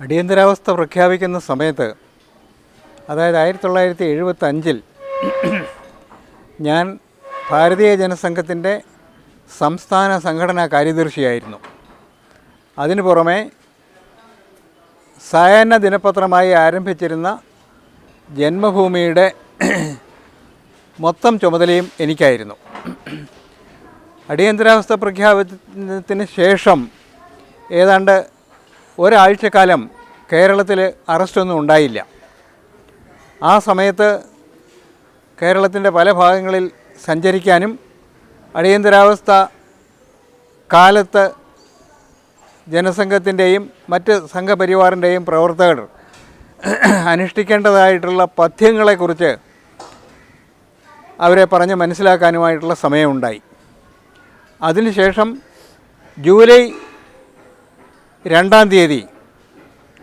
അടിയന്തരാവസ്ഥ പ്രഖ്യാപിക്കുന്ന സമയത്ത് അതായത് ആയിരത്തി തൊള്ളായിരത്തി എഴുപത്തഞ്ചിൽ ഞാൻ ഭാരതീയ ജനസംഘത്തിന്റെ സംസ്ഥാന സംഘടനാ കാര്യദർശിയായിരുന്നു. അതിനു പുറമെ സായാഹ്ന ദിനപത്രമായി ആരംഭിച്ചിരുന്ന ജന്മഭൂമിയുടെ മൊത്തം ചുമതലയും എനിക്കായിരുന്നു. അടിയന്തരാവസ്ഥ പ്രഖ്യാപനത്തിന് ശേഷം ഏതാണ്ട് ഒരാഴ്ചക്കാലം കേരളത്തിൽ അറസ്റ്റൊന്നും ഉണ്ടായില്ല. ആ സമയത്ത് കേരളത്തിന്റെ പല ഭാഗങ്ങളിൽ സഞ്ചരിക്കാനും അടിയന്തരാവസ്ഥ കാലത്ത് ജനസംഘത്തിന്റെയും മറ്റ് സംഘപരിവാറിന്റെയും പ്രവർത്തകർ അനുഷ്ഠിക്കേണ്ടതായിട്ടുള്ള പഥ്യങ്ങളെക്കുറിച്ച് അവരെ പറഞ്ഞ് മനസ്സിലാക്കാനുമായിട്ടുള്ള സമയമുണ്ടായി. അതിനുശേഷം ജൂലൈ രണ്ടാം തീയതി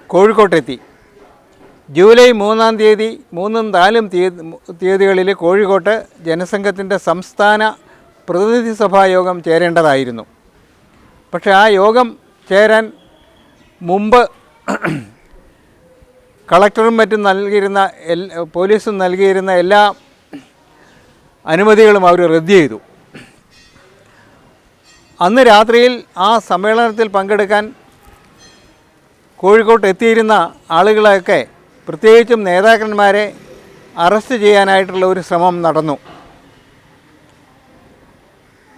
കോഴിക്കോട്ടെത്തി. ജൂലൈ മൂന്നാം തീയതി മൂന്നും നാലും തീയതി തീയതികളിൽ കോഴിക്കോട്ട് ജനസംഘത്തിന്റെ സംസ്ഥാന പ്രതിനിധി സഭാ യോഗം ചേരേണ്ടതായിരുന്നു. പക്ഷേ ആ യോഗം ചേരാൻ മുമ്പ് കളക്ടറും മറ്റും നൽകിയിരുന്ന എൽ പോലീസും നൽകിയിരുന്ന എല്ലാ അനുമതികളും അവർ റദ്ദ് ചെയ്തു. അന്ന് രാത്രിയിൽ ആ സമ്മേളനത്തിൽ പങ്കെടുക്കാൻ കോഴിക്കോട്ട് എത്തിയിരുന്ന ആളുകളെയൊക്കെ പ്രത്യേകിച്ചും നേതാക്കന്മാരെ അറസ്റ്റ് ചെയ്യാനായിട്ടുള്ള ഒരു ശ്രമം നടന്നു.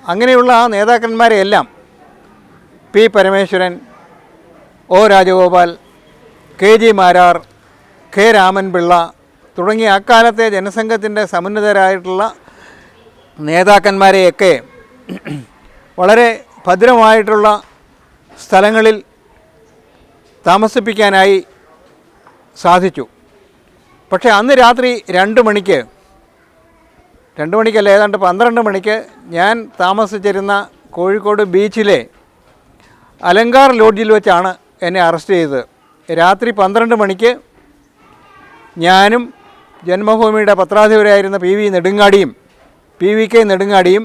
അങ്ങനെയുള്ള ആ നേതാക്കന്മാരെയെല്ലാം P Parameswaran O Rajagopal K G Marar K Raman Pillai തുടങ്ങിയ അക്കാലത്തെ ജനസംഘത്തിന്റെ സമുന്നതരായിട്ടുള്ള നേതാക്കന്മാരെയൊക്കെ വളരെ ഭദ്രമായിട്ടുള്ള സ്ഥലങ്ങളിൽ താമസിപ്പിക്കാനായി സാധിച്ചു. പക്ഷേ അന്ന് രാത്രി രണ്ട് മണിക്ക് രണ്ട് മണിക്കല്ല ഏതാണ്ട് പന്ത്രണ്ട് മണിക്ക് ഞാൻ താമസിച്ചിരുന്ന കോഴിക്കോട് ബീച്ചിലെ അലങ്കാർ ലോഡ്ജിൽ വെച്ചാണ് എന്നെ അറസ്റ്റ് ചെയ്തത്. രാത്രി പന്ത്രണ്ട് മണിക്ക് ഞാനും ജന്മഭൂമിയുടെ പത്രാധിപരായിരുന്ന പി വി നെടുങ്ങാടിയും പി വി കെ നെടുങ്ങാടിയും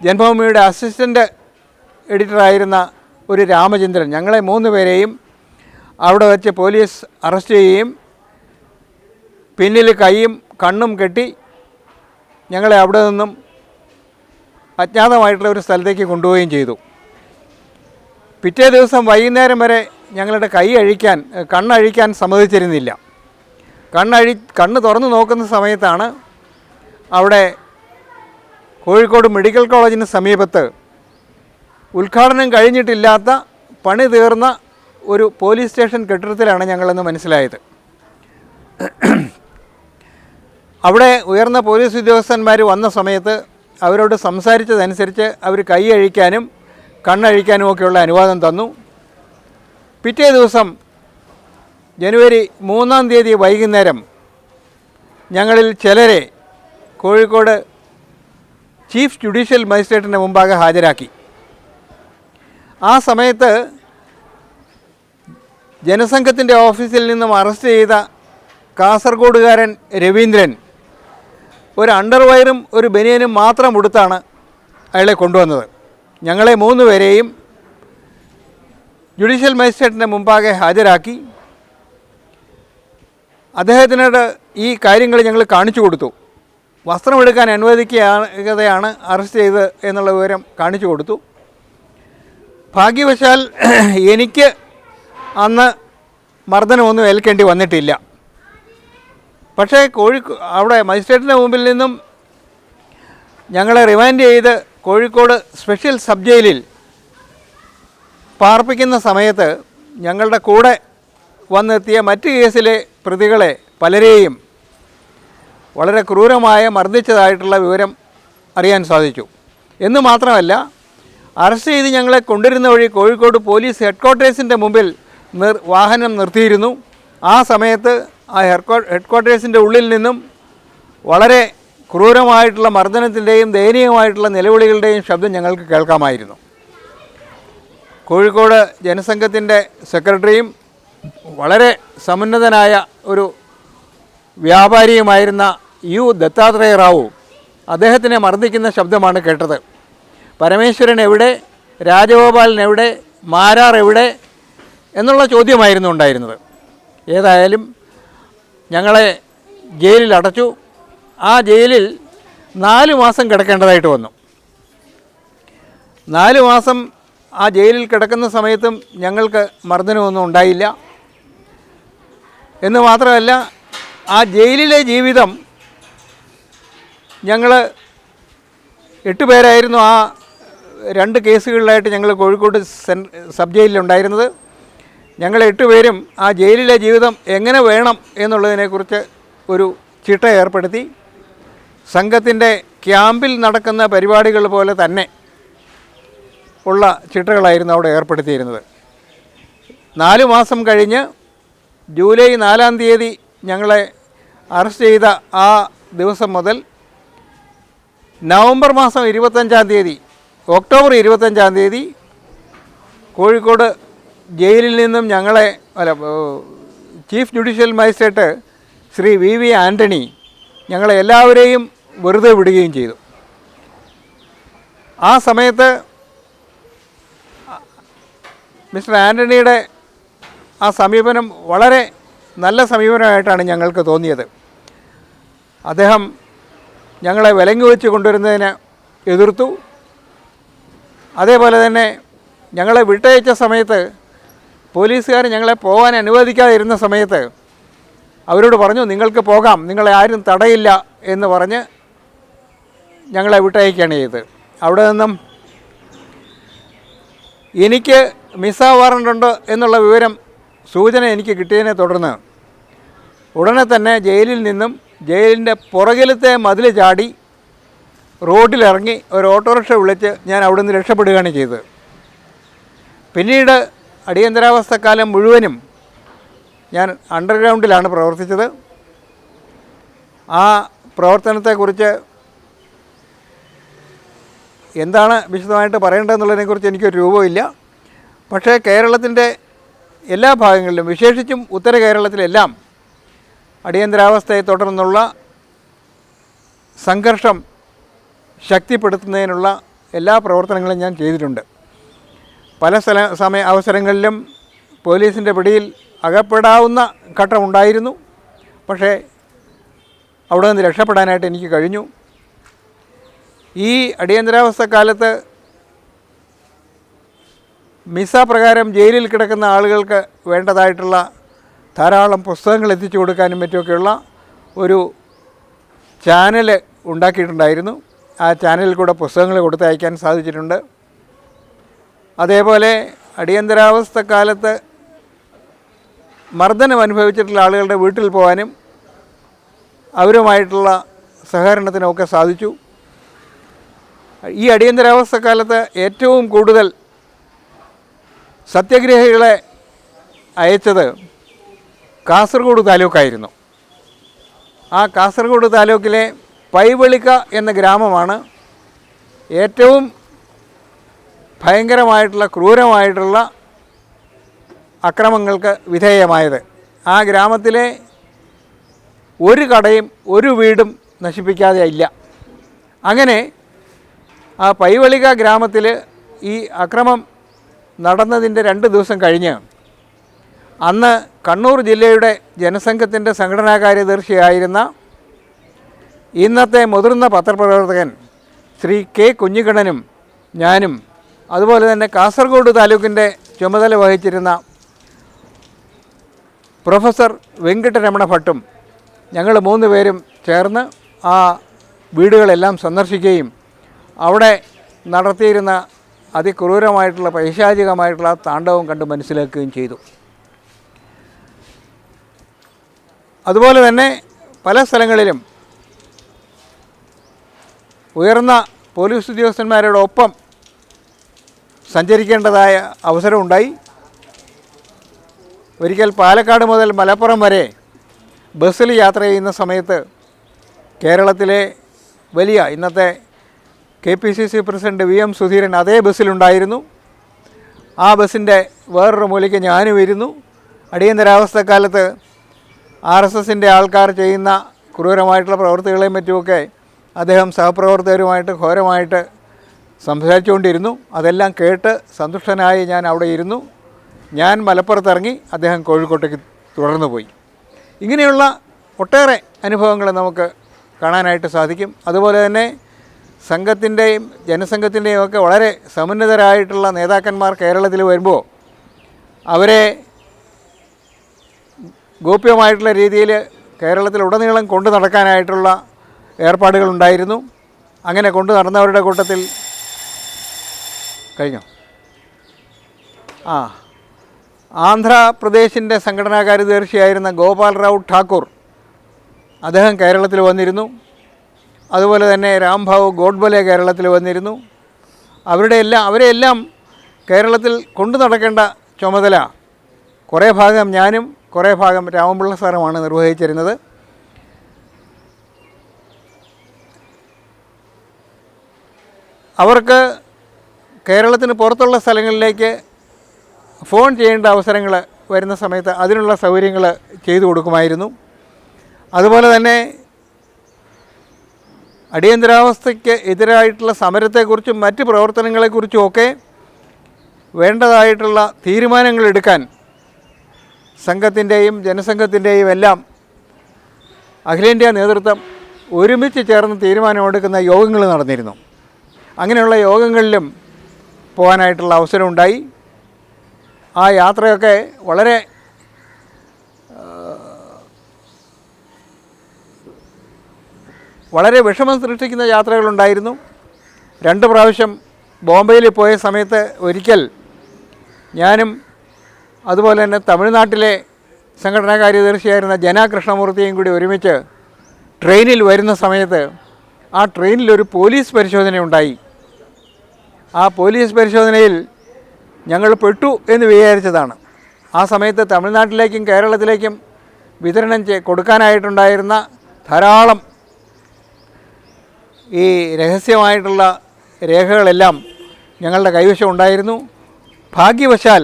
ജന്മഭൂമിയുടെ അസിസ്റ്റന്റ് എഡിറ്ററായിരുന്ന ഒരു രാമചന്ദ്രൻ ഞങ്ങളെ മൂന്ന് പേരെയും അവിടെ വെച്ച് പോലീസ് അറസ്റ്റ് ചെയ്യുകയും പിന്നിൽ കൈയും കണ്ണും കെട്ടി ഞങ്ങളെ അവിടെ നിന്നും അജ്ഞാതമായിട്ടുള്ള ഒരു സ്ഥലത്തേക്ക് കൊണ്ടുപോവുകയും ചെയ്തു. പിറ്റേ ദിവസം വൈകുന്നേരം വരെ ഞങ്ങളുടെ കൈ അഴിക്കാൻ കണ്ണഴിക്കാൻ സമ്മതിച്ചിരുന്നില്ല. കണ്ണഴി കണ്ണ് തുറന്നു നോക്കുന്ന സമയത്താണ് അവിടെ കോഴിക്കോട് മെഡിക്കൽ കോളേജിന് സമീപത്ത് ഉദ്ഘാടനം കഴിഞ്ഞിട്ടില്ലാത്ത പണി തീർന്ന ഒരു പോലീസ് സ്റ്റേഷൻ കെട്ടിടത്തിലാണ് ഞങ്ങളെന്ന് മനസ്സിലായത്. അവിടെ ഉയർന്ന പോലീസ് ഉദ്യോഗസ്ഥന്മാർ വന്ന സമയത്ത് അവരോട് സംസാരിച്ചതനുസരിച്ച് അവർ കൈ അഴിക്കാനും കണ്ണഴിക്കാനും ഒക്കെയുള്ള അനുവാദം തന്നു. പിറ്റേ ദിവസം ജനുവരി മൂന്നാം തീയതി വൈകുന്നേരം ഞങ്ങളിൽ ചിലരെ കോഴിക്കോട് ചീഫ് ജുഡീഷ്യൽ മജിസ്ട്രേറ്റിന്റെ മുമ്പാകെ ഹാജരാക്കി. ആ സമയത്ത് ജനസംഘത്തിന്റെ ഓഫീസിൽ നിന്നും അറസ്റ്റ് ചെയ്ത കാസർഗോഡുകാരൻ രവീന്ദ്രൻ ഒരു അണ്ടർവയറും ഒരു ബനിയനും മാത്രം ഉടുത്താണ് അയാളെ കൊണ്ടുവന്നത്. ഞങ്ങളെ മൂന്ന് പേരെയും ജുഡീഷ്യൽ മജിസ്ട്രേറ്റിന്റെ മുമ്പാകെ ഹാജരാക്കി. അദ്ദേഹത്തിനോട് ഈ കാര്യങ്ങൾ ഞങ്ങൾ കാണിച്ചു കൊടുത്തു. വസ്ത്രമെടുക്കാൻ അനുവദിക്കുകയാണ് അറസ്റ്റ് ചെയ്ത് എന്നുള്ള വിവരം കാണിച്ചു കൊടുത്തു. ഭാഗ്യവശാൽ എനിക്ക് അന്ന് മർദ്ദനമൊന്നും ഏൽക്കേണ്ടി വന്നിട്ടില്ല. പക്ഷേ കോഴിക്കോ അവിടെ മജിസ്ട്രേറ്റിന്റെ മുമ്പിൽ നിന്നും ഞങ്ങളെ റിമാൻഡ് ചെയ്ത് കോഴിക്കോട് സ്പെഷ്യൽ സബ് ജയിലിൽ പാർപ്പിക്കുന്ന സമയത്ത് ഞങ്ങളുടെ കൂടെ വന്നെത്തിയ മറ്റ് കേസിലെ പ്രതികളെ പലരെയും വളരെ ക്രൂരമായ മർദ്ദിച്ചതായിട്ടുള്ള വിവരം അറിയാൻ സാധിച്ചു. എന്ന് മാത്രമല്ല അറസ്റ്റ് ചെയ്ത് ഞങ്ങളെ കൊണ്ടുവരുന്ന വഴി കോഴിക്കോട് പോലീസ് ഹെഡ് ക്വാർട്ടേഴ്സിന്റെ മുമ്പിൽ വാഹനം നിർത്തിയിരുന്നു. ആ സമയത്ത് ആ ഹെഡ് ക്വാർട്ടേഴ്സിന്റെ ഉള്ളിൽ നിന്നും വളരെ ക്രൂരമായിട്ടുള്ള മർദ്ദനത്തിന്റെയും ദയനീയമായിട്ടുള്ള നിലവിളികളുടെയും ശബ്ദം ഞങ്ങൾക്ക് കേൾക്കാമായിരുന്നു. കോഴിക്കോട് ജനസംഘത്തിന്റെ സെക്രട്ടറിയും വളരെ സമുന്നതനായ ഒരു വ്യാപാരിയുമായിരുന്ന യു ദത്താത്രേയ റാവു അദ്ദേഹത്തിനെ മർദ്ദിക്കുന്ന ശബ്ദമാണ് കേട്ടത്. പരമേശ്വരൻ എവിടെ? രാജഗോപാലൻ എവിടെ? മാരാർ എവിടെ? എന്നുള്ള ചോദ്യമായിരുന്നു ഉണ്ടായിരുന്നത്. ഏതായാലും ഞങ്ങളെ ജയിലിൽ അടച്ചു. ആ ജയിലിൽ നാല് മാസം കിടക്കേണ്ടതായിട്ട് വന്നു. നാല് മാസം ആ ജയിലിൽ കിടക്കുന്ന സമയത്തും ഞങ്ങൾക്ക് മർദ്ദനമൊന്നും ഉണ്ടായില്ല. എന്ന് മാത്രമല്ല ആ ജയിലിലെ ജീവിതം ഞങ്ങൾ എട്ട് പേരായിരുന്നു ആ രണ്ട് കേസുകളിലായിട്ട് ഞങ്ങൾ കോഴിക്കോട് സെൻ സബ് ജയിലിലുണ്ടായിരുന്നത്. ഞങ്ങൾ എട്ട് പേരും ആ ജയിലിലെ ജീവിതം എങ്ങനെ വേണം എന്നുള്ളതിനെക്കുറിച്ച് ഒരു ചിട്ട ഏർപ്പെടുത്തി. സംഘത്തിന്റെ ക്യാമ്പിൽ നടക്കുന്ന പരിപാടികൾ പോലെ തന്നെ ഉള്ള ചിട്ടകളായിരുന്നു അവിടെ ഏർപ്പെടുത്തിയിരുന്നത്. നാല് മാസം കഴിഞ്ഞ് ജൂലൈ നാലാം തീയതി ഞങ്ങളെ അറസ്റ്റ് ചെയ്ത ആ ദിവസം മുതൽ നവംബർ മാസം ഇരുപത്തഞ്ചാം തീയതി ഒക്ടോബർ ഇരുപത്തഞ്ചാം തീയതി കോഴിക്കോട് ജയിലിൽ നിന്നും ഞങ്ങളെ അല്ല chief judicial magistrate Shri V V Antony ഞങ്ങളെ എല്ലാവരെയും വെറുതെ വിടുകയും ചെയ്തു. ആ സമയത്ത് മിസ്റ്റർ ആന്റണിയുടെ ആ സമീപനം വളരെ നല്ല സമീപനമായിട്ടാണ് ഞങ്ങൾക്ക് തോന്നിയത്. അദ്ദേഹം ഞങ്ങളെ വിലങ്ങി വെച്ച് കൊണ്ടുവരുന്നതിന് എതിർത്തു. അതേപോലെ തന്നെ ഞങ്ങളെ വിട്ടയച്ച സമയത്ത് പോലീസുകാർ ഞങ്ങളെ പോകാൻ അനുവദിക്കാതിരുന്ന സമയത്ത് അവരോട് പറഞ്ഞു നിങ്ങൾക്ക് പോകാം നിങ്ങളെ ആരും തടയില്ല എന്ന് പറഞ്ഞ് ഞങ്ങളെ വിട്ടയക്കുകയാണ് ചെയ്തത്. അവിടെ നിന്നും എനിക്ക് മിസ വാറണ്ടുണ്ട് എന്നുള്ള വിവരം സൂചന എനിക്ക് കിട്ടിയതിനെ തുടർന്ന് ഉടനെ തന്നെ ജയിലിൽ നിന്നും ജയിലിന്റെ പുറകിലത്തെ മതിൽ ചാടി റോഡിലിറങ്ങി ഒരു ഓട്ടോറിക്ഷ വിളിച്ച് ഞാൻ അവിടെ നിന്ന് രക്ഷപ്പെടുകയാണ് ചെയ്തത്. പിന്നീട് അടിയന്തരാവസ്ഥക്കാലം മുഴുവനും ഞാൻ അണ്ടർഗ്രൗണ്ടിലാണ് പ്രവർത്തിച്ചത്. ആ പ്രവർത്തനത്തെക്കുറിച്ച് എന്താണ് വിശദമായിട്ട് പറയേണ്ടതെന്നുള്ളതിനെക്കുറിച്ച് എനിക്കൊരു രൂപമില്ല പക്ഷേ കേരളത്തിന്റെ എല്ലാ ഭാഗങ്ങളിലും വിശേഷിച്ചും ഉത്തര കേരളത്തിലെല്ലാം അടിയന്തരാവസ്ഥയെ തുടർന്നുള്ള സംഘർഷം ശക്തിപ്പെടുത്തുന്നതിനുള്ള എല്ലാ പ്രവർത്തനങ്ങളും ഞാൻ ചെയ്തിട്ടുണ്ട്. പല സ്ഥല സമയ അവസരങ്ങളിലും പോലീസിന്റെ പിടിയിൽ അകപ്പെടാവുന്ന ഘട്ടമുണ്ടായിരുന്നു പക്ഷേ അവിടെ നിന്ന് രക്ഷപ്പെടാനായിട്ട് എനിക്ക് കഴിഞ്ഞു. ഈ അടിയന്തരാവസ്ഥ കാലത്ത് മിസ പ്രകാരം ജയിലിൽ കിടക്കുന്ന ആളുകൾക്ക് വേണ്ടതായിട്ടുള്ള ധാരാളം പുസ്തകങ്ങൾ എത്തിച്ചു കൊടുക്കാനും മറ്റുമൊക്കെയുള്ള ഒരു ചാനൽ ഉണ്ടാക്കിയിട്ടുണ്ടായിരുന്നു. ആ ചാനലിൽ കൂടെ പുസ്തകങ്ങൾ കൊടുത്തയക്കാൻ സാധിച്ചിട്ടുണ്ട്. അതേപോലെ അടിയന്തരാവസ്ഥ കാലത്ത് മർദ്ദനം അനുഭവിച്ചിട്ടുള്ള ആളുകളുടെ വീട്ടിൽ പോകാനും അവരുമായിട്ടുള്ള സഹകരണത്തിനുമൊക്കെ സാധിച്ചു. ഈ അടിയന്തരാവസ്ഥ കാലത്ത് ഏറ്റവും കൂടുതൽ സത്യഗ്രഹികളെ അയച്ചത് കാസർഗോഡ് താലൂക്കായിരുന്നു. ആ കാസർഗോഡ് താലൂക്കിലെ പൈവളിക്ക എന്ന ഗ്രാമമാണ് ഏറ്റവും ഭയങ്കരമായിട്ടുള്ള ക്രൂരമായിട്ടുള്ള അക്രമങ്ങൾക്ക് വിധേയമായത്. ആ ഗ്രാമത്തിലെ ഒരു കടയും ഒരു വീടും നശിപ്പിക്കാതെ ഇല്ല. അങ്ങനെ ആ പൈവളിക ഗ്രാമത്തിൽ ഈ അക്രമം നടന്നതിന്റെ രണ്ട് ദിവസം കഴിഞ്ഞ് അന്ന് കണ്ണൂർ ജില്ലയുടെ ജനസംഘത്തിന്റെ സംഘടനാ കാര്യദർശിയായിരുന്ന ഇന്നത്തെ മുതിർന്ന പത്രപ്രവർത്തകൻ ശ്രീ കെ കുഞ്ഞിക്കണ്ണനും ഞാനും അതുപോലെ തന്നെ കാസർഗോഡ് താലൂക്കിന്റെ ചുമതല വഹിച്ചിരുന്ന പ്രൊഫസർ വെങ്കിട്ടരമണ ഭട്ടും ഞങ്ങൾ മൂന്ന് പേരും ചേർന്ന് ആ വീടുകളെല്ലാം സന്ദർശിക്കുകയും അവിടെ നടത്തിയിരുന്ന അതിക്രൂരമായിട്ടുള്ള പൈശാചികമായിട്ടുള്ള താണ്ഡവം കണ്ട് മനസ്സിലാക്കുകയും ചെയ്തു. അതുപോലെ തന്നെ പല സ്ഥലങ്ങളിലും ഉയർന്ന പോലീസ് ഉദ്യോഗസ്ഥന്മാരോടൊപ്പം സഞ്ചരിക്കേണ്ടതായ അവസരമുണ്ടായി. ഒരിക്കൽ പാലക്കാട് മുതൽ മലപ്പുറം വരെ ബസ്സിൽ യാത്ര ചെയ്യുന്ന സമയത്ത് കേരളത്തിലെ വലിയ ഇന്നത്തെ K P C C president V M Sudheeran അതേ ബസ്സിലുണ്ടായിരുന്നു. ആ ബസ്സിന്റെ വേറൊരു മൂലയ്ക്ക് ഞാനും ഇരുന്നു. അടിയന്തരാവസ്ഥക്കാലത്ത് ആർ എസ് എസിന്റെ ആൾക്കാർ ചെയ്യുന്ന ക്രൂരമായിട്ടുള്ള പ്രവൃത്തികളെയും മറ്റുമൊക്കെ അദ്ദേഹം സഹപ്രവർത്തകരുമായിട്ട് ഘോരമായിട്ട് സംസാരിച്ചുകൊണ്ടിരുന്നു. അതെല്ലാം കേട്ട് സന്തുഷ്ടനായി ഞാൻ അവിടെ ഇരുന്നു. ഞാൻ മലപ്പുറത്തിറങ്ങി അദ്ദേഹം കോഴിക്കോട്ടേക്ക് തുടർന്നു പോയി. ഇങ്ങനെയുള്ള ഒട്ടേറെ അനുഭവങ്ങൾ നമുക്ക് കാണാനായിട്ട് സാധിക്കും. അതുപോലെ തന്നെ സംഘത്തിന്റെയും ജനസംഘത്തിന്റെയും ഒക്കെ വളരെ സമുന്നതരായിട്ടുള്ള നേതാക്കന്മാർ കേരളത്തിൽ വരുമ്പോൾ അവരെ ഗോപ്യമായിട്ടുള്ള രീതിയിൽ കേരളത്തിൽ ഉടനീളം കൊണ്ടു നടക്കാനായിട്ടുള്ള ഏർപ്പാടുകളുണ്ടായിരുന്നു അങ്ങനെ കൊണ്ടു നടന്നവരുടെ കൂട്ടത്തിൽ കഴിഞ്ഞോ? ആ. ആന്ധ്രാപ്രദേശിന്റെ സംഘടനാ കാര്യദർശിയായിരുന്ന ഗോപാൽ റാവു ഠാക്കൂർ അദ്ദേഹം കേരളത്തിൽ വന്നിരുന്നു. അതുപോലെ തന്നെ രാംഭാവ് ഗോഡ്ബലെ കേരളത്തിൽ വന്നിരുന്നു. അവരുടെ എല്ലാം അവരെയെല്ലാം കേരളത്തിൽ കൊണ്ടു നടക്കേണ്ട ചുമതല കുറേ ഭാഗം ഞാനും കുറേ ഭാഗം രാമപിള്ള സാറുമാണ് നിർവഹിച്ചിരുന്നത്. അവർക്ക് കേരളത്തിന് പുറത്തുള്ള സ്ഥലങ്ങളിലേക്ക് ഫോൺ ചെയ്യേണ്ട അവസരങ്ങൾ വരുന്ന സമയത്ത് അതിനുള്ള സൗകര്യങ്ങൾ ചെയ്തു കൊടുക്കുമായിരുന്നു. അതുപോലെ തന്നെ അടിയന്തരാവസ്ഥയ്ക്ക് എതിരായിട്ടുള്ള സമരത്തെക്കുറിച്ചും മറ്റ് പ്രവർത്തനങ്ങളെക്കുറിച്ചും ഒക്കെ വേണ്ടതായിട്ടുള്ള തീരുമാനങ്ങൾ എടുക്കാൻ സംഘത്തിന്റെയും ജനസംഘത്തിന്റെയും എല്ലാം അഖിലേന്ത്യാ നേതൃത്വം ഒരുമിച്ച് ചേർന്ന് തീരുമാനമെടുക്കുന്ന യോഗങ്ങൾ നടന്നിരുന്നു. അങ്ങനെയുള്ള യോഗങ്ങളിലും പോകാനായിട്ടുള്ള അവസരമുണ്ടായി. ആ യാത്രയൊക്കെ വളരെ വളരെ വിഷമം സൃഷ്ടിക്കുന്ന യാത്രകളുണ്ടായിരുന്നു. രണ്ട് പ്രാവശ്യം ബോംബെയിൽ പോയ സമയത്ത് ഒരിക്കൽ ഞാനും അതുപോലെ തന്നെ തമിഴ്നാട്ടിലെ സംഘടനാ കാര്യദർശിയായിരുന്ന ജന കൃഷ്ണമൂർത്തിയും കൂടി ഒരുമിച്ച് ട്രെയിനിൽ വരുന്ന സമയത്ത് ആ ട്രെയിനിലൊരു പോലീസ് പരിശോധന ഉണ്ടായി ആ പോലീസ് പരിശോധനയിൽ ഞങ്ങൾ പെട്ടു എന്ന് വിചാരിച്ചതാണ്. ആ സമയത്ത് തമിഴ്നാട്ടിലേക്കും കേരളത്തിലേക്കും വിതരണം ചെയ് കൊടുക്കാനായിട്ടുണ്ടായിരുന്ന ധാരാളം ഈ രഹസ്യമായിട്ടുള്ള രേഖകളെല്ലാം ഞങ്ങളുടെ കൈവശം ഉണ്ടായിരുന്നു. ഭാഗ്യവശാൽ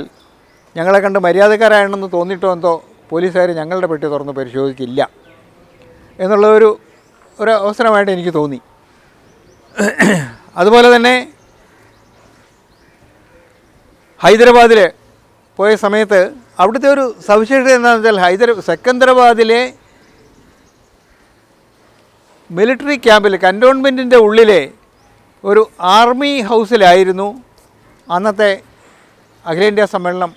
ഞങ്ങളെ കണ്ട് മര്യാദക്കാരാണെന്ന് തോന്നിയിട്ടോ എന്തോ പോലീസുകാർ ഞങ്ങളുടെ പെട്ടി തുറന്ന് പരിശോധിച്ചില്ല എന്നുള്ള ഒരു ഒരു അവസരമായിട്ട് എനിക്ക് തോന്നി. അതുപോലെ തന്നെ ഹൈദരാബാദിൽ പോയ സമയത്ത് അവിടുത്തെ ഒരു സവിശേഷത എന്താണെന്ന് വെച്ചാൽ ഹൈദര സെക്കന്ദരാബാദിലെ മിലിറ്ററി ക്യാമ്പിൽ കന്റോൺമെന്റിന്റെ ഉള്ളിലെ ഒരു ആർമി ഹൗസിലായിരുന്നു അന്നത്തെ അഖിലേന്ത്യാ സമ്മേളനം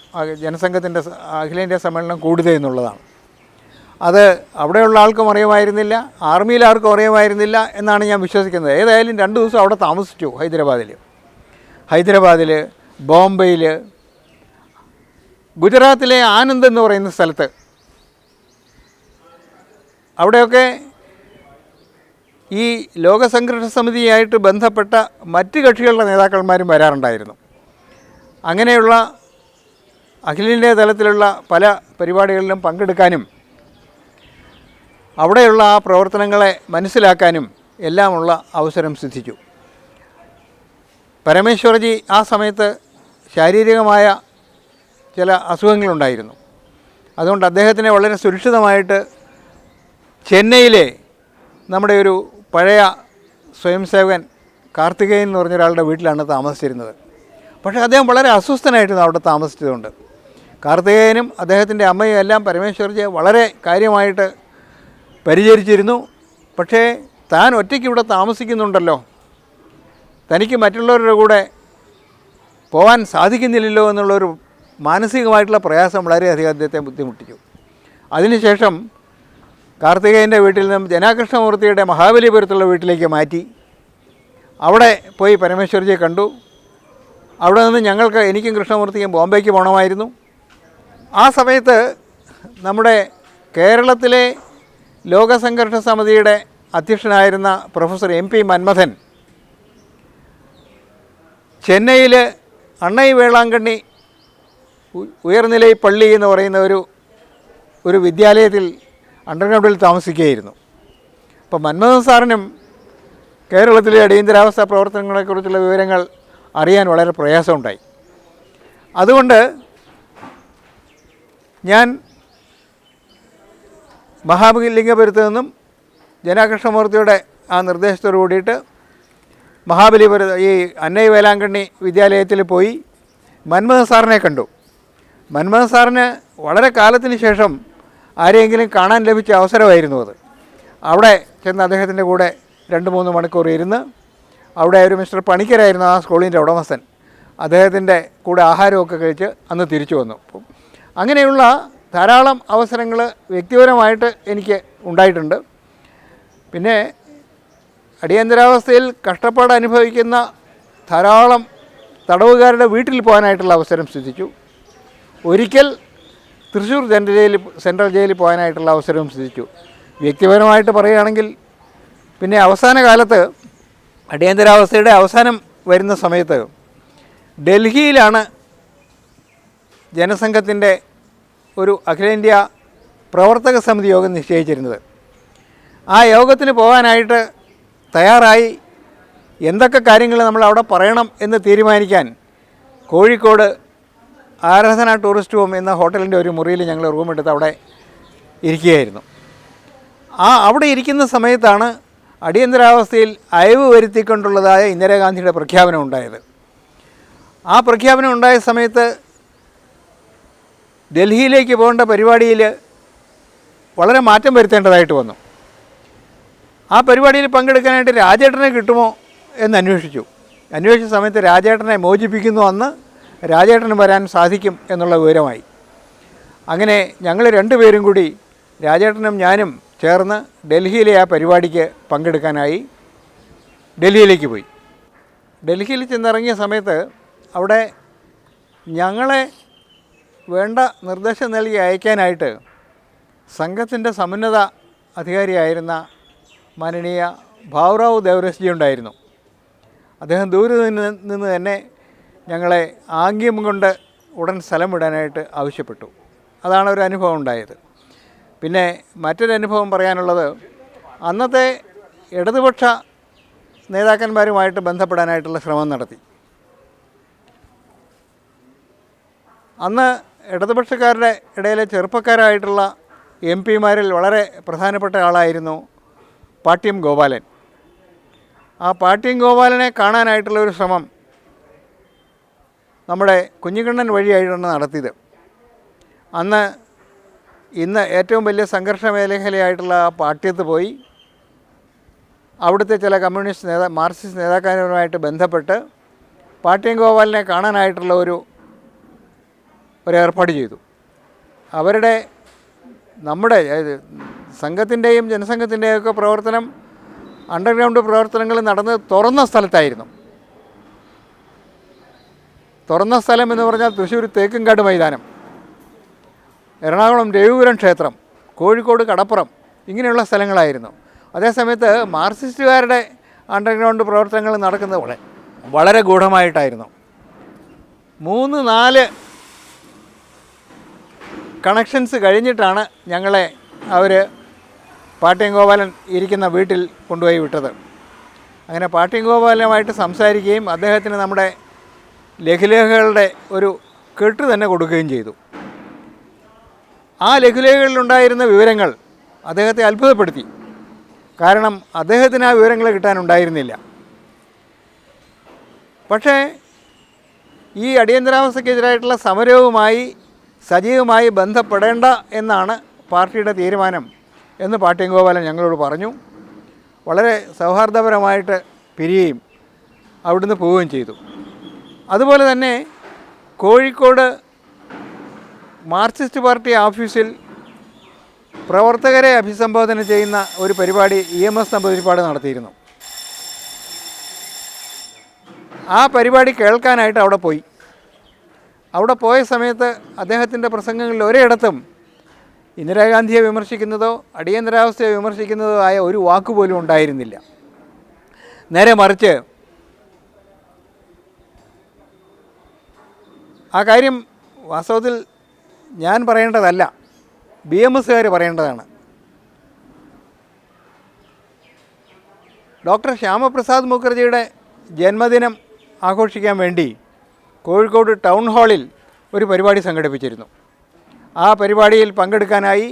ജനസംഘത്തിന്റെ അഖിലേന്ത്യാ സമ്മേളനം കൂടുക എന്നുള്ളതാണ്. അത് അവിടെയുള്ള ആൾക്കും അറിയുമായിരുന്നില്ല ആർമിയിൽ ആർക്കും അറിയുമായിരുന്നില്ല എന്നാണ് ഞാൻ വിശ്വസിക്കുന്നത്. ഏതായാലും രണ്ട് ദിവസം അവിടെ താമസിച്ചു ഹൈദരാബാദിൽ ഹൈദരാബാദിൽ ബോംബെയിൽ ഗുജറാത്തിലെ ആനന്ദ് എന്ന് പറയുന്ന സ്ഥലത്ത്. അവിടെയൊക്കെ ഈ ലോകസംഘർഷ സമിതിയായിട്ട് ബന്ധപ്പെട്ട മറ്റ് കക്ഷികളുടെ നേതാക്കന്മാരും വരാറുണ്ടായിരുന്നു. അങ്ങനെയുള്ള അഖിലേന്ത്യാ തലത്തിലുള്ള പല പരിപാടികളിലും പങ്കെടുക്കാനും അവിടെയുള്ള ആ പ്രവർത്തനങ്ങളെ മനസ്സിലാക്കാനും എല്ലാമുള്ള അവസരം സിദ്ധിച്ചു. പരമേശ്വർജി ആ സമയത്ത് ശാരീരികമായ ചില അസുഖങ്ങളുണ്ടായിരുന്നു. അതുകൊണ്ട് അദ്ദേഹത്തിനെ വളരെ സുരക്ഷിതമായിട്ട് ചെന്നൈയിലെ നമ്മുടെ ഒരു പഴയ സ്വയം സേവകൻ കാർത്തികേയൻ എന്ന് പറഞ്ഞ ഒരാളുടെ വീട്ടിലാണ് താമസിച്ചിരുന്നത്. പക്ഷേ അദ്ദേഹം വളരെ അസ്വസ്ഥനായിരുന്നു അവിടെ താമസിച്ചതുകൊണ്ട്. കാർത്തികേയനും അദ്ദേഹത്തിന്റെ അമ്മയും എല്ലാം പരമേശ്വർജിയെ വളരെ കാര്യമായിട്ട് പരിചരിച്ചിരുന്നു. പക്ഷേ താൻ ഒറ്റയ്ക്ക് ഇവിടെ താമസിക്കുന്നുണ്ടല്ലോ. തനിക്ക് മറ്റുള്ളവരുടെ കൂടെ പോകാൻ സാധിക്കുന്നില്ലല്ലോ എന്നുള്ളൊരു മാനസികമായിട്ടുള്ള പ്രയാസം വളരെയധികം അദ്ദേഹത്തെ ബുദ്ധിമുട്ടിച്ചു. അതിനുശേഷം കാർത്തികേയന്റെ വീട്ടിൽ നിന്നും ജനാകൃഷ്ണമൂർത്തിയുടെ മഹാബലിപുരത്തുള്ള വീട്ടിലേക്ക് മാറ്റി. അവിടെ പോയി പരമേശ്വർജിയെ കണ്ടു. അവിടെ നിന്ന് ഞങ്ങൾക്ക് എനിക്കും കൃഷ്ണമൂർത്തിക്കും ബോംബെക്ക് പോകണമായിരുന്നു ആ സമയത്ത് നമ്മുടെ കേരളത്തിലെ ലോകസംഘർഷ സമിതിയുടെ അധ്യക്ഷനായിരുന്ന പ്രൊഫസർ എം പി മന്മഥൻ ചെന്നൈയിൽ അണ്ണൈ വേളാങ്കണ്ണി ഉയർനിലൈ പള്ളി എന്ന് പറയുന്ന ഒരു ഒരു വിദ്യാലയത്തിൽ അണ്ടർഗ്രൗണ്ടിൽ താമസിക്കുകയായിരുന്നു. അപ്പോൾ മന്മഥൻ സാറിനും കേരളത്തിലെ അടിയന്തരാവസ്ഥ പ്രവർത്തനങ്ങളെക്കുറിച്ചുള്ള വിവരങ്ങൾ അറിയാൻ വളരെ പ്രയാസമുണ്ടായി. അതുകൊണ്ട് ഞാൻ മഹാബലിംഗപുരത്ത് നിന്നും ജനാകൃഷ്ണമൂർത്തിയുടെ ആ നിർദ്ദേശത്തോട് കൂടിയിട്ട് മഹാബലിപുര ഈ അന്നൈ വേലാങ്കണ്ണി വിദ്യാലയത്തിൽ പോയി മന്മഥ സാറിനെ കണ്ടു. മൻമോഹൻ സാറിന് വളരെ കാലത്തിന് ശേഷം ആരെയെങ്കിലും കാണാൻ ലഭിച്ച അവസരമായിരുന്നു അത്. അവിടെ ചെന്ന് അദ്ദേഹത്തിന്റെ കൂടെ രണ്ട് മൂന്ന് മണിക്കൂർ ഇരുന്ന് അവിടെ ഒരു മിസ്റ്റർ പണിക്കരായിരുന്നു ആ സ്കൂളിന്റെ ഉടമസ്ഥൻ. അദ്ദേഹത്തിന്റെ കൂടെ ആഹാരമൊക്കെ കഴിച്ച് അന്ന് തിരിച്ചു വന്നു. അങ്ങനെയുള്ള ധാരാളം അവസരങ്ങൾ വ്യക്തിപരമായിട്ട് എനിക്ക് ഉണ്ടായിട്ടുണ്ട്. പിന്നെ അടിയന്തരാവസ്ഥയിൽ കഷ്ടപ്പാട് അനുഭവിക്കുന്ന ധാരാളം തടവുകാരുടെ വീട്ടിൽ പോകാനായിട്ടുള്ള അവസരം സിദ്ധിച്ചു. ഒരിക്കൽ തൃശ്ശൂർ സെൻട്രൽ ജയിലിൽ സെൻട്രൽ ജയിലിൽ പോകാനായിട്ടുള്ള അവസരവും സിദ്ധിച്ചു. വ്യക്തിപരമായിട്ട് പറയുകയാണെങ്കിൽ പിന്നെ അവസാന കാലത്ത് അടിയന്തരാവസ്ഥയുടെ അവസാനം വരുന്ന സമയത്ത് ഡൽഹിയിലാണ് ജനസംഘത്തിന്റെ ഒരു അഖിലേന്ത്യാ പ്രവർത്തക സമിതി യോഗം നിശ്ചയിച്ചിരുന്നത്. ആ യോഗത്തിന് പോകാനായിട്ട് തയ്യാറായി എന്തൊക്കെ കാര്യങ്ങൾ നമ്മൾ അവിടെ പറയണം എന്ന് തീരുമാനിക്കാൻ കോഴിക്കോട് ആരാധന ടൂറിസ്റ്റ് ഹോം എന്ന ഹോട്ടലിന്റെ ഒരു മുറിയിൽ ഞങ്ങൾ റൂമെടുത്ത് അവിടെ ഇരിക്കുകയായിരുന്നു. ആ അവിടെ ഇരിക്കുന്ന സമയത്താണ് അടിയന്തരാവസ്ഥയിൽ അയവ് വരുത്തിക്കൊണ്ടുള്ളതായ ഇന്ദിരാഗാന്ധിയുടെ പ്രഖ്യാപനം ഉണ്ടായത്. ആ പ്രഖ്യാപനം ഉണ്ടായ സമയത്ത് ഡൽഹിയിലേക്ക് പോകേണ്ട പരിപാടിയിൽ വളരെ മാറ്റം വരുത്തേണ്ടതായിട്ട് വന്നു. ആ പരിപാടിയിൽ പങ്കെടുക്കാനായിട്ട് രാജേട്ടനെ കിട്ടുമോ എന്ന് അന്വേഷിച്ചു. അന്വേഷിച്ച സമയത്ത് രാജേട്ടനെ മോചിപ്പിക്കുന്നു അന്ന് രാജേട്ടന് വരാൻ സാധിക്കും എന്നുള്ള വിവരമായി. അങ്ങനെ ഞങ്ങൾ രണ്ടുപേരും കൂടി രാജേട്ടനും ഞാനും ചേർന്ന് ഡൽഹിയിലെ ആ പരിപാടിക്ക് പങ്കെടുക്കാനായി ഡൽഹിയിലേക്ക് പോയി. ഡൽഹിയിൽ ചെന്നിറങ്ങിയ സമയത്ത് അവിടെ ഞങ്ങളെ വേണ്ട നിർദ്ദേശം നൽകി അയക്കാനായിട്ട് സംഘത്തിന്റെ സമുന്നത അധികാരിയായിരുന്ന മാനനീയ ഭാവറാവു ദേവരസ്ജി ഉണ്ടായിരുന്നു. അദ്ദേഹം ദൂരെ നിന്ന് നിന്ന് തന്നെ ഞങ്ങളെ ആംഗ്യം കൊണ്ട് ഉടൻ സ്ഥലം വിടാനായിട്ട് ആവശ്യപ്പെട്ടു. അതാണ് ഒരു അനുഭവം ഉണ്ടായത്. പിന്നെ മറ്റൊരു അനുഭവം പറയാനുള്ളത് അന്നത്തെ ഇടതുപക്ഷ നേതാക്കന്മാരുമായിട്ട് ബന്ധപ്പെടാനായിട്ടുള്ള ശ്രമം നടത്തി. അന്ന് ഇടതുപക്ഷക്കാരുടെ ഇടയിലെ ചെറുപ്പക്കാരായിട്ടുള്ള എം പിമാരിൽ വളരെ പ്രധാനപ്പെട്ട ആളായിരുന്നു പാട്യം ഗോപാലൻ. ആ പാട്യം ഗോപാലനെ കാണാനായിട്ടുള്ള ഒരു ശ്രമം നമ്മുടെ കുഞ്ഞിക്കണ്ണൻ വഴിയായിട്ടാണ് നടത്തിയത്. അന്ന് ഇന്ന് ഏറ്റവും വലിയ സംഘർഷ മേഖലയായിട്ടുള്ള ആ പാട്യത്ത് പോയി. അവിടുത്തെ ചില കമ്മ്യൂണിസ്റ്റ് നേതാ മാർക്സിസ്റ്റ് നേതാക്കന്മാരുമായിട്ട് ബന്ധപ്പെട്ട് പാട്യം ഗോപാലിനെ കാണാനായിട്ടുള്ള ഒരു ഒരു ഏർപ്പാട് ചെയ്തു. അവരുടെ നമ്മുടെ സംഘത്തിന്റെയും ജനസംഘത്തിന്റെയും ഒക്കെ പ്രവർത്തനം അണ്ടർഗ്രൗണ്ട് പ്രവർത്തനങ്ങൾ നടന്ന് തുറന്ന സ്ഥലത്തായിരുന്നു. തുറന്ന സ്ഥലം എന്ന് പറഞ്ഞാൽ തൃശ്ശൂർ തേക്കുംകാട് മൈതാനം എറണാകുളം രവിപുരം ക്ഷേത്രം കോഴിക്കോട് കടപ്പുറം ഇങ്ങനെയുള്ള സ്ഥലങ്ങളായിരുന്നു. അതേസമയത്ത് മാർക്സിസ്റ്റുകാരുടെ അണ്ടർഗ്രൗണ്ട് പ്രവർത്തനങ്ങൾ നടക്കുന്നത് വളരെ വളരെ ഗൂഢമായിട്ടായിരുന്നു. മൂന്ന് നാല് കണക്ഷൻസ് കഴിഞ്ഞിട്ടാണ് ഞങ്ങളെ അവർ പാട്യം ഗോപാലൻ ഇരിക്കുന്ന വീട്ടിൽ കൊണ്ടുപോയി വിട്ടത്. അങ്ങനെ പാട്ടിയം ഗോപാലനുമായിട്ട് സംസാരിക്കുകയും അദ്ദേഹത്തിന് നമ്മുടെ ലഘുലേഖകളുടെ ഒരു കെട്ട് തന്നെ കൊടുക്കുകയും ചെയ്തു. ആ ലഘുലേഖകളിലുണ്ടായിരുന്ന വിവരങ്ങൾ അദ്ദേഹത്തെ അത്ഭുതപ്പെടുത്തി. കാരണം അദ്ദേഹത്തിന് ആ വിവരങ്ങൾ കിട്ടാനുണ്ടായിരുന്നില്ല. പക്ഷേ ഈ അടിയന്തരാവസ്ഥക്കെതിരായിട്ടുള്ള സമരവുമായി സജീവമായി ബന്ധപ്പെടേണ്ട എന്നാണ് പാർട്ടിയുടെ തീരുമാനം. എന്ന് പാട്ടിയം ഗോപാലൻ ഞങ്ങളോട് പറഞ്ഞു. വളരെ സൗഹാർദ്ദപരമായിട്ട് പിരിയുകയും അവിടുന്ന് പോവുകയും ചെയ്തു. അതുപോലെ തന്നെ കോഴിക്കോട് മാർക്സിസ്റ്റ് പാർട്ടി ഓഫീസിൽ പ്രവർത്തകരെ അഭിസംബോധന ചെയ്യുന്ന ഒരു പരിപാടി ഇ എം എസ് നമ്പൂതിരിപ്പാട് നടത്തിയിരുന്നു. ആ പരിപാടി കേൾക്കാനായിട്ട് അവിടെ പോയി. അവിടെ പോയ സമയത്ത് അദ്ദേഹത്തിന്റെ പ്രസംഗങ്ങളിൽ ഒരിടത്തും ഇന്ദിരാഗാന്ധിയെ വിമർശിക്കുന്നതോ അടിയന്തരാവസ്ഥയെ വിമർശിക്കുന്നതോ ആയ ഒരു വാക്കുപോലും ഉണ്ടായിരുന്നില്ല. നേരെ മറിച്ച് ആ കാര്യം വാസ്തവത്തിൽ ഞാൻ പറയേണ്ടതല്ല. ബി എം എസ്സുകാർ പറയേണ്ടതാണ്. ഡോക്ടർ ശ്യാമപ്രസാദ് മുഖർജിയുടെ ജന്മദിനം ആഘോഷിക്കാൻ വേണ്ടി കോഴിക്കോട് ടൗൺ ഹാളിൽ ഒരു പരിപാടി സംഘടിപ്പിച്ചിരുന്നു. ആ പരിപാടിയിൽ പങ്കെടുക്കാനായി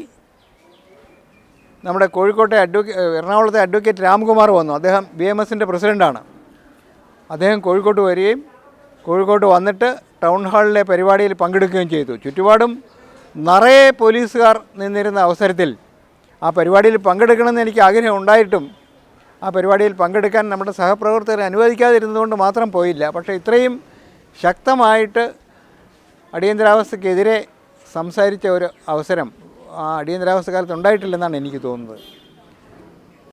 നമ്മുടെ കോഴിക്കോട്ടെ അഡ്വക്കേ എറണാകുളത്തെ അഡ്വക്കേറ്റ് രാംകുമാർ വന്നു. അദ്ദേഹം ബി എം എസിന്റെ പ്രസിഡന്റാണ് അദ്ദേഹം കോഴിക്കോട്ട് വരികയും കോഴിക്കോട്ട് വന്നിട്ട് ടൗൺ ഹാളിലെ പരിപാടിയിൽ പങ്കെടുക്കുകയും ചെയ്തു. ചുറ്റുപാടും നിറയെ പോലീസുകാർ നിന്നിരുന്ന അവസരത്തിൽ ആ പരിപാടിയിൽ പങ്കെടുക്കണമെന്ന് എനിക്ക് ആഗ്രഹം ഉണ്ടായിട്ടും ആ പരിപാടിയിൽ പങ്കെടുക്കാൻ നമ്മുടെ സഹപ്രവർത്തകരെ അനുവദിക്കാതിരുന്നതുകൊണ്ട് മാത്രം പോയില്ല. പക്ഷേ ഇത്രയും ശക്തമായിട്ട് അടിയന്തരാവസ്ഥക്കെതിരെ സംസാരിച്ച ഒരു അവസരം ആ അടിയന്തരാവസ്ഥ കാലത്ത് ഉണ്ടായിട്ടില്ലെന്നാണ് എനിക്ക് തോന്നുന്നത്.